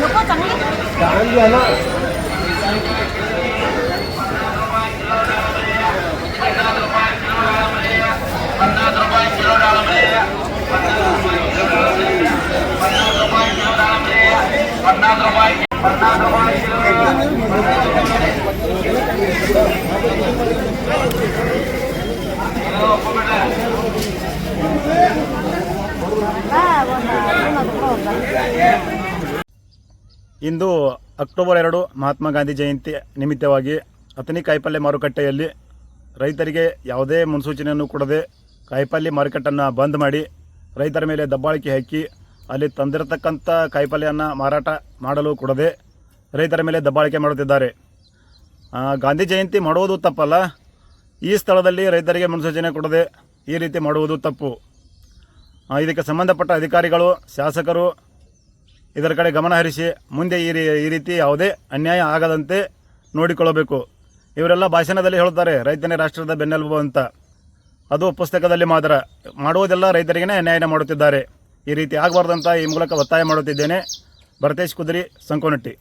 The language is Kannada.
नको चांगलं ಇಂದು ಅಕ್ಟೋಬರ್ ಎರಡು ಮಹಾತ್ಮ ಗಾಂಧಿ ಜಯಂತಿ ನಿಮಿತ್ತವಾಗಿ ಅಥನಿ ಕಾಯಿಪಲ್ಯ ಮಾರುಕಟ್ಟೆಯಲ್ಲಿ ರೈತರಿಗೆ ಯಾವುದೇ ಮುನ್ಸೂಚನೆಯನ್ನು ಕೊಡದೆ ಕಾಯಿಪಲ್ಯ ಮಾರುಕಟ್ಟೆಯನ್ನು ಬಂದ್ ಮಾಡಿ ರೈತರ ಮೇಲೆ ದಬ್ಬಾಳಿಕೆ ಹಾಕಿ ಅಲ್ಲಿ ತಂದಿರತಕ್ಕಂಥ ಕಾಯಿಪಲ್ಯವನ್ನು ಮಾರಾಟ ಮಾಡಲು ಕೊಡದೆ ರೈತರ ಮೇಲೆ ದಬ್ಬಾಳಿಕೆ ಮಾಡುತ್ತಿದ್ದಾರೆ. ಗಾಂಧಿ ಜಯಂತಿ ಮಾಡುವುದು ತಪ್ಪಲ್ಲ. ಈ ಸ್ಥಳದಲ್ಲಿ ರೈತರಿಗೆ ಮುನ್ಸೂಚನೆ ಕೊಡದೆ ಈ ರೀತಿ ಮಾಡುವುದು ತಪ್ಪು. ಇದಕ್ಕೆ ಸಂಬಂಧಪಟ್ಟ ಅಧಿಕಾರಿಗಳು, ಶಾಸಕರು ಇದರ ಕಡೆ ಗಮನ ಹರಿಸಿ ಮುಂದೆ ಈ ರೀ, ಈ ರೀತಿ ಯಾವುದೇ ಅನ್ಯಾಯ ಆಗದಂತೆ ನೋಡಿಕೊಳ್ಳಬೇಕು. ಇವರೆಲ್ಲ ಭಾಷಣದಲ್ಲಿ ಹೇಳ್ತಾರೆ ರೈತನೇ ರಾಷ್ಟ್ರದ ಬೆನ್ನೆಲುಬು ಅಂತ. ಅದು ಪುಸ್ತಕದಲ್ಲಿ ಮಾತ್ರ ಮಾಡುವುದೆಲ್ಲ ರೈತರಿಗೇ ಅನ್ಯಾಯ ಮಾಡುತ್ತಿದ್ದಾರೆ. ಈ ರೀತಿ ಆಗಬಾರ್ದಂತ ಈ ಮೂಲಕ ಒತ್ತಾಯ ಮಾಡುತ್ತಿದ್ದೇನೆ. ಭರತೇಶ್ ಕುದುರಿ, ಸಂಕೋನಟ್ಟಿ.